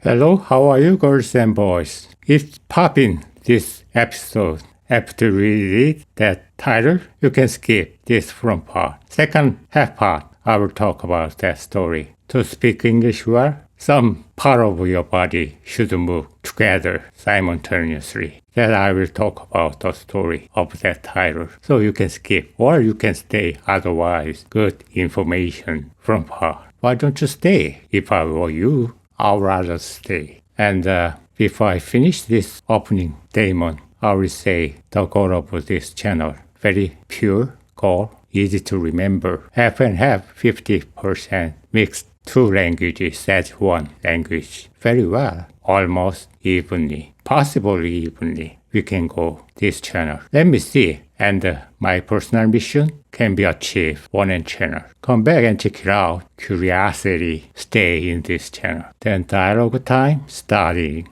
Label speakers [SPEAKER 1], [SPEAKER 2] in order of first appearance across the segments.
[SPEAKER 1] Hello, how are you, girls and boys? It's popping this episode. After read that title, you can skip this front part. Second half part, I will talk about that story. To speak English well, some part of your body should move together simultaneously. Then I will talk about the story of that title. So you can skip or you can stay. Otherwise, good information from part. Why don't you stay? If I were you, I'd rather stay. And uh, before I finish this opening Damon, I will say the goal of this channel. Very pure goal, easy to remember. Half and half, 50% mixed two languages as one language. Very well, almost evenly, possibly evenly. We can go this channel. Let me see. And uh, my personal mission can be achieved one and channel. Come back and check it out. Curiosity stay in this channel. Then dialogue time starting.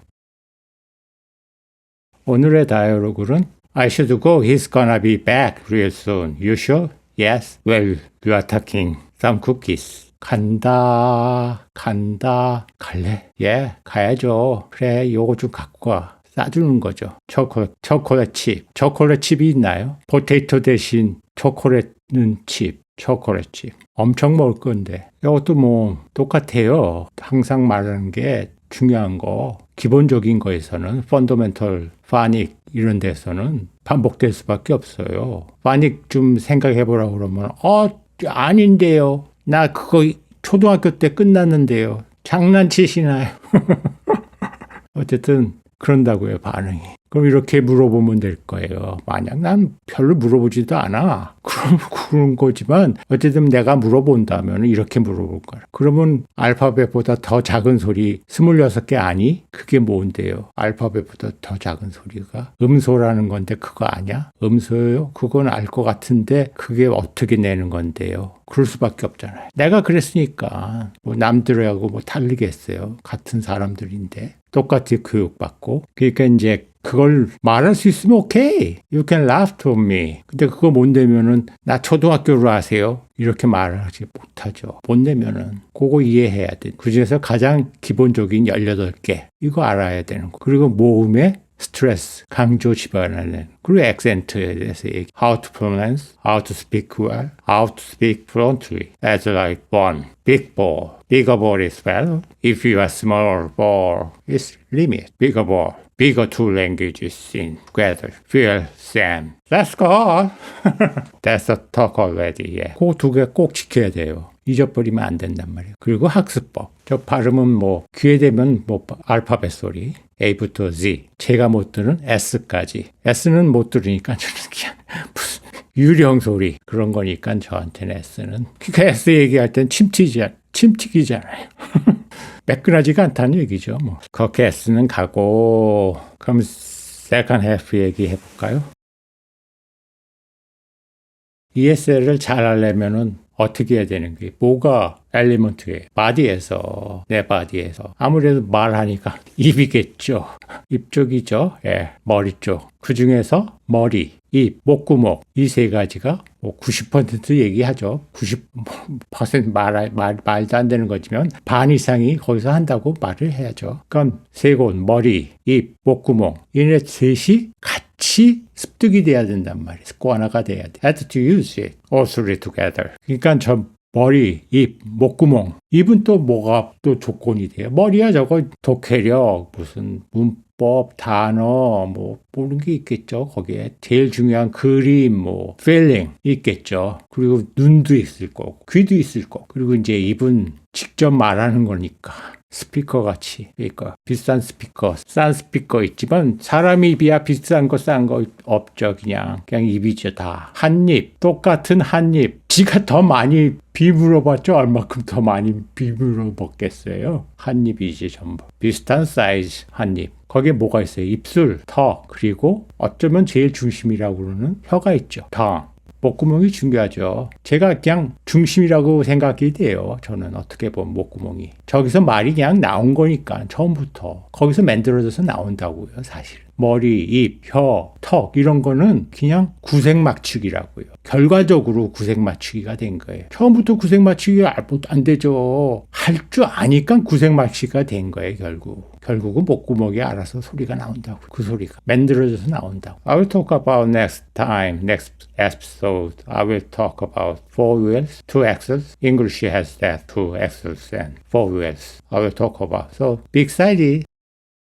[SPEAKER 1] 오늘의 다이얼로그는 I should go. He's gonna be back real soon. You sure? Yes. Well, you are talking some cookies. 간다, 간다, 갈래? 예, 가야죠. 그래, 요거 좀 갖고 와. 싸주는 거죠. 초콜릿, 초콜릿 칩. 초콜릿 칩이 있나요? 포테이토 대신 초콜릿은 칩. 초콜릿 칩. 엄청 먹을 건데. 이것도 뭐 똑같아요. 항상 말하는 게 중요한 거. 기본적인 거에서는 펀더멘털, 파닉 이런 데서는 반복될 수밖에 없어요. 파닉 좀 생각해 보라고 그러면 어 아닌데요. 나 그거 초등학교 때 끝났는데요. 장난치시나요? 어쨌든 그런다고요, 반응이. 그럼 이렇게 물어보면 될 거예요. 만약 난 별로 물어보지도 않아. 그럼 그런 거지만 어쨌든 내가 물어본다면 이렇게 물어볼 거야. 그러면 알파벳보다 더 작은 소리 26개 아니? 그게 뭔데요? 알파벳보다 더 작은 소리가 음소라는 건데 그거 아냐? 음소요? 그건 알 것 같은데 그게 어떻게 내는 건데요? 그럴 수밖에 없잖아요. 내가 그랬으니까 뭐 남들하고 뭐 다르겠어요. 같은 사람들인데 똑같이 교육받고 그러니까 이제 그걸 말할 수 있으면 오케이. You can laugh to me. 근데 그거 못 내면은 나 초등학교로 하세요. 이렇게 말하지 못하죠. 못 내면은 그거 이해해야 돼. 그중에서 가장 기본적인 18개. 이거 알아야 되는 거. 그리고 모음에 스트레스, 강조 집어넣는 그리고 액센트에 대해서 얘기. How to pronounce, how to speak well, how to speak fluently. As like one, big ball. Bigger ball is better. If you are small ball, it's limit. Bigger ball. Bigger two languages in together. Feel same. Let's go. That's a talk already. Yeah. 그두 개 꼭 지켜야 돼요. 잊어버리면 안 된단 말이에요. 그리고 학습법. 저 발음은 뭐 귀에 대면 뭐 알파벳 소리 A부터 Z. 제가 못 들은 S까지. S는 못 들으니까 저는 그냥 무슨 유령 소리 그런 거니까 저한테는 S는 그러니까 S 얘기할 땐 침튀지 침튀기잖아요. 매끈하지가 않다는 얘기죠. 뭐 그렇게 S는 가고 그럼 세컨 해프 얘기해 볼까요? ESL을 잘 하려면은 어떻게 해야 되는 게 뭐가 엘리먼트예요. 바디에서 내 바디에서 아무래도 말하니까 입이겠죠. 입 쪽이죠. 예, 머리 쪽. 그 중에서 머리, 입, 목구멍 이 세 가지가 뭐 90% 얘기하죠. 90% 말, 말 말도 안 되는 거지만 반 이상이 거기서 한다고 말을 해야죠. 그럼 세곳 머리, 입, 목구멍 이네 셋이 같이 습득이 돼야 된단 말이에요. 하나가 돼야 돼. Had to use it all three together. 그러니까 저 머리, 입, 목구멍. 입은 또 뭐가 또 조건이 돼요. 머리야 저거 독해력, 무슨 문법, 단어, 뭐 모르는 게 있겠죠. 거기에 제일 중요한 그림, 뭐 feeling 있겠죠. 그리고 눈도 있을 거고, 귀도 있을 거고. 그리고 이제 입은 직접 말하는 거니까. 스피커 같이. 그러니까 비싼 스피커 싼 스피커 있지만 사람 입이야 비싼 거 싼 거 없죠 그냥. 그냥 입이죠 다. 한 입 똑같은 한 입. 지가 더 많이 비물어 봤죠? 얼마큼 더 많이 비물어 먹겠어요? 한 입이지 전부. 비슷한 사이즈 한 입. 거기에 뭐가 있어요? 입술 턱. 그리고 어쩌면 제일 중심이라고 그러는 혀가 있죠 당 목구멍이 중요하죠. 제가 그냥 중심이라고 생각이 돼요. 저는 어떻게 보면 목구멍이. 저기서 말이 그냥 나온 거니까 처음부터. 거기서 만들어져서 나온다고요, 사실은. 머리, 입, 혀, 턱 이런 거는 그냥 구색 맞추기라고요. 결과적으로 구색 맞추기가 된 거예요. 처음부터 구색 맞추기가 안 되죠. 할 줄 아니까 맞추기가 된 거예요, 결국. 결국은 목구멍이 알아서 소리가 나온다고. 그 소리가 만들어져서 나온다고. I will talk about next time, next episode. I will talk about four wheels, two axles. English has that two axles and four wheels. I will talk about. So be excited.